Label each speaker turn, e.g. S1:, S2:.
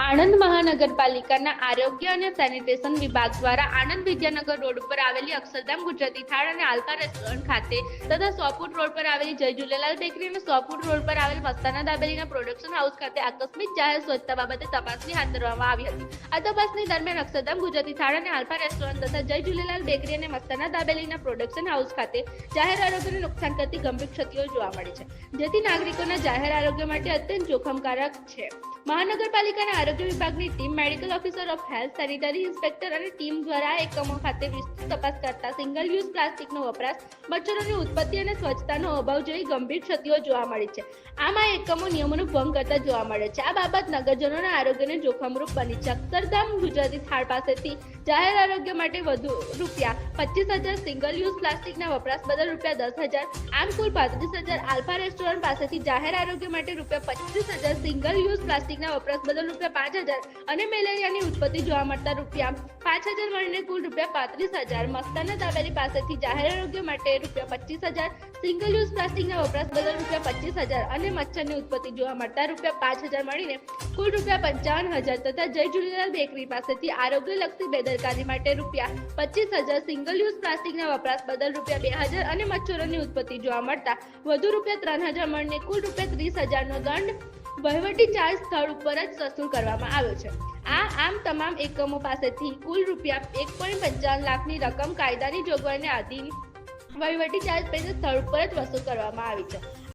S1: આણંદ મહાનગરપાલિકાના આરોગ્ય અને સેનિટેશન વિભાગ દ્વારા આણંદ વિદ્યાનગર રોડ ઉપર આવેલી અક્ષરધામ ગુજરાતી થાળ અને આલ્ફા રેસ્ટોરન્ટ ખાતે તથા સોપુટ રોડ પર આવેલી જય જુલેલાલ બેકરી અને સોપુટ રોડ પર આવેલ મસ્તાના દાબેલીના પ્રોડક્શન હાઉસ ખાતે આકસ્મિક જાહેર સ્વચ્છતા બાબતે તપાસણી હાથ ધરવામાં આવી હતી. આ તપાસણી દરમિયાન અક્ષરધામ ગુજરાતી થાળ અને આલ્ફા રેસ્ટોરન્ટ તથા જય જુલેલાલ બેકરી અને મસ્તાના દાબેલીના પ્રોડક્શન હાઉસ ખાતે જાહેર આરોગ્યને નુકસાન કરતી ગંભીર ક્ષતિઓ જોવા મળી છે. જેથી નાગરિકોના જાહેર આરોગ્ય માટે અત્યંત જોખમકારક છે. મહાનગરપાલિકાના આરોગ્ય વિભાગની team, medical officer of health, sanitary inspector અને ટીમ દ્વારા એકમો ખાતે વિસ્તૃત તપાસ કરતા સિંગલ યુઝ પ્લાસ્ટિકનો વપરાશ, મચ્છરોની ઉત્પત્તિ અને સ્વચ્છતાનો અભાવ જેવી ગંભીર ક્ષતિઓ જોવા મળી છે. આમાં એકમો નિયમોનો ભંગ કરતા જોવા મળે છે. આ બાબત નગરજનોના આરોગ્યને જોખમરૂપ બની છે. અક્ષરધામ, ગુજરાતી થાળ પાસેથી જાહેર આરોગ્ય માટે વધુ રૂપિયા પચીસ હજાર, સિંગલ યુઝ પ્લાસ્ટિકના વપરાશ બદલ રૂપિયા દસ હજાર, આમ કુલ પાંત્રીસ હજાર આલ્ફા રેસ્ટોરન્ટ પાસેથી જાહેર આરોગ્ય માટે રૂપિયા પચીસ હજાર, સિંગલ યુઝ પ્લાસ્ટિકના વપરાશ બદલ રૂપિયા પાંચ હજાર અને મેલેરિયાની ઉત્પત્તિ જોવા મળતા રૂપિયા પાંચ હજાર મળીને કુલ રૂપિયા પાંત્રીસ હજાર. મસ્તાના દાબેલી પાસેથી જાહેર આરોગ્ય માટે રૂપિયા પચીસ હજાર. સિંગલ યુઝ પ્લાસ્ટિકના વપરાશ બદલ રૂપિયા પચીસ હજાર અને મચ્છરની ઉત્પત્તિ જોવા મળતા રૂપિયા પાંચ હજાર મળીને કુલ રૂપિયા પંચાવન હજાર તથા જય ઝૂલેલાલ બેકરી પાસેથી આરોગ્યલક્ષી બેદરકારી માટે રૂપિયા પચીસ હજાર. સિંગલ યુઝ પ્લાસ્ટિકના વપરાશ બદલ રૂપિયા બે હજાર અને મચ્છરોની ઉત્પત્તિ જોવા મળતા વધુ રૂપિયા ત્રણ હજાર મળીને કુલ રૂપિયા ત્રીસ હજારનો દંડ વહીવટી ચાર્જ સ્થળ ઉપર જ વસૂલ કરવામાં આવ્યો છે. આ આમ તમામ એકમો પાસેથી કુલ રૂપિયા એક પોઈન્ટ પંચાવન લાખની રકમ કાયદાની જોગવાઈને આધીન વહીવટી ચાર્જ પૈસા સ્થળ ઉપર જ વસૂલ કરવામાં આવી છે.